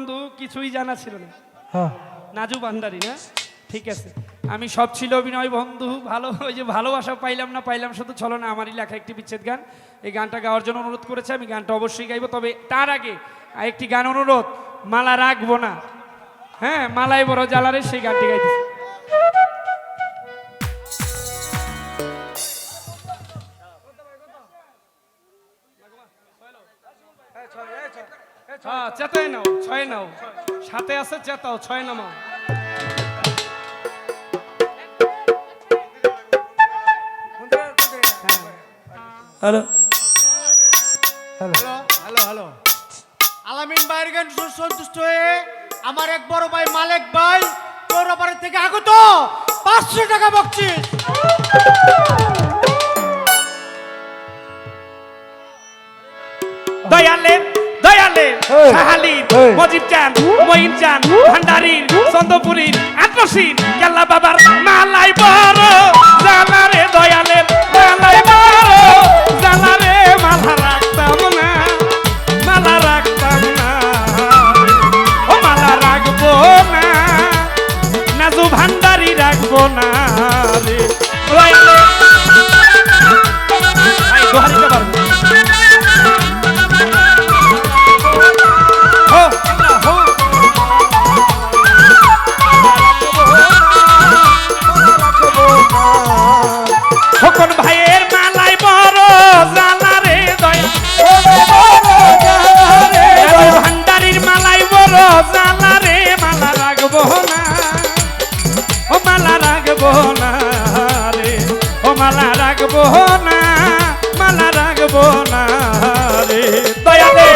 বন্ধু কিছুই জানা ছিল না। হ্যাঁ। নাজু ভান্ডারি না? ঠিক আছে। আমি সব ছিল অভিনয় বন্ধু ভালো ওই যে ভালোবাসা পাইলাম না পাইলাম শুধু চলো না আমারই লেখা একটি বিচ্ছেদ গান। এই গানটা গাওয়ার জন্য অনুরোধ করেছে আমি গানটা অবশ্যই গাইবো তবে তার আগে একটি গান অনুরোধ মালা রাখব না। হ্যাঁ মালাই বড় জ্বালারে সেই গানটি গাইতেছি হ্যাঁ চেতাই নাও। ছয় নাও। সাথে আছে চেতাও ছয় নামাও। Hello. Hello hello hello. Alamin ভাইয়ের গান সন্তুষ্ট হয়ে আমার এক বড় ভাই মালিক ভাই তোর পৌরপাড়া থেকে আগত পাঁচশো টাকা বকছিস। দয়ালের দয়ালের সাহালি মজিব চান মঈন চান ভান্ডারির চন্দ্রপুরীর আত্মসীন কেল্লা বাবার মালাই বড় রাখব না রে। ও মালা রাখব না মালা রাখব না রে। দয়ালে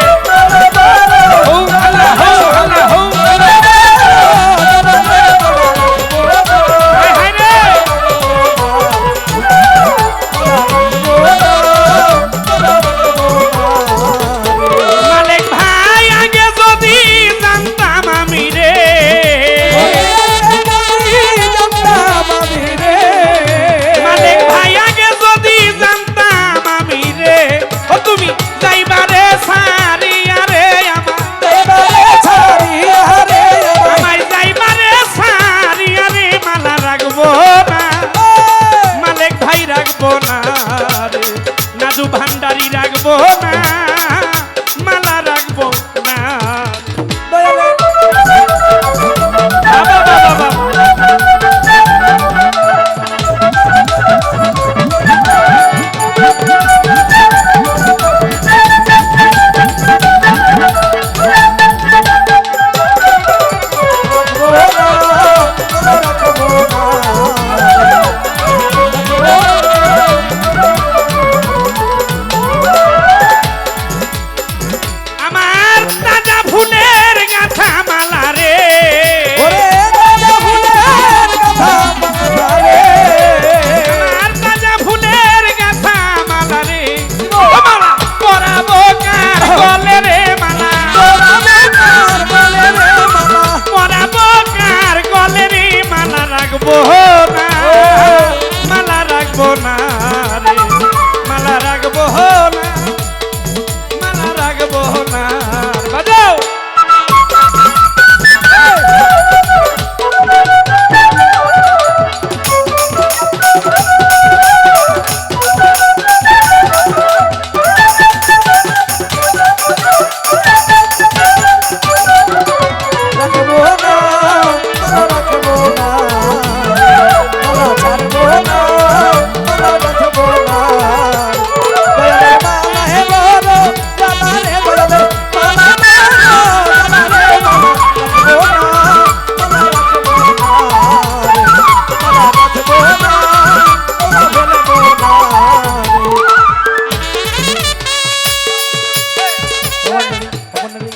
ভগবান নবী ভগবান নবী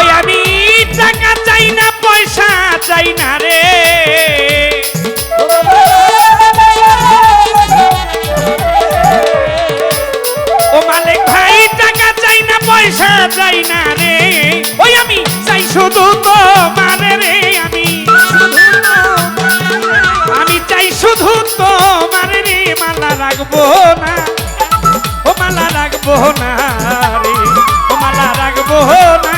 ওই আমি টাকা চাই না, পয়সা চাই না রে। ও মালিক ভাই, টাকা চাই না, পয়সা চাই না রে। ওই আমি চাই শুধু তো মারে রে, আমি। আমি চাই শুধু তো মারে রে, মালা রাখব না। ও মালা রাখব না রে, ও মালা রাখব না।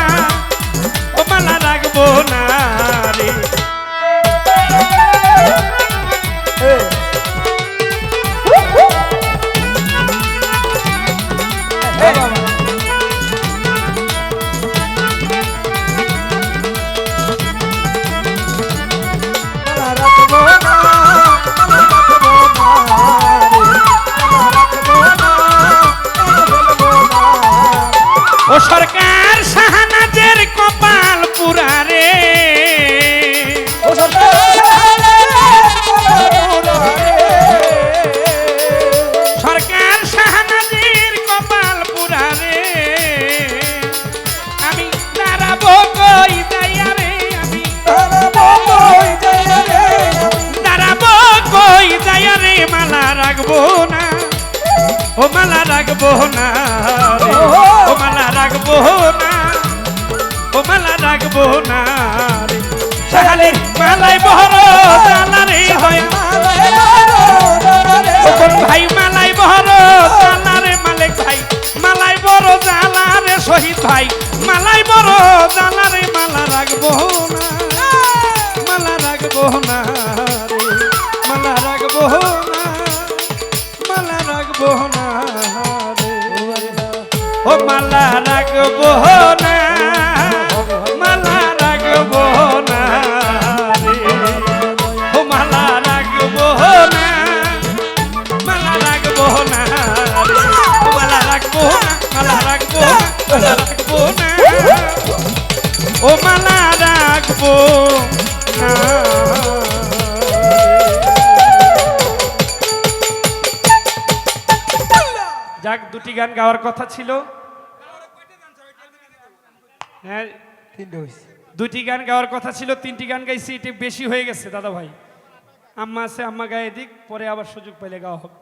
সর্দার শাহানাজের কপাল পুরারে সরকার শাহানাজের কপাল পুরারে আমি দাঁড়াবো কই দয়ারে আমি দাঁড়াবো কই দয়ারে মালা রাখব না। ও মালা রাখব না ও মালা রাখব রাখব না রে। মালাই বহর ও কোন ভাই মালাই বহর জালারে মালিক ভাই। মালাই বড় জালারে শহীদ ভাই। মালাই বড় জালারে মালা রাখব না। মালা রাখব না মালা রাখব না। মালা রাখব না ও মালা রাখব গান গাওয়ার কথা ছিল। হ্যাঁ দুটি গান গাওয়ার কথা ছিল তিনটি গান গাইছি এটি বেশি হয়ে গেছে দাদা ভাই আম্মা আছে আম্মা গায়ে দিক পরে আবার সুযোগ পেলে গাওয়া হবে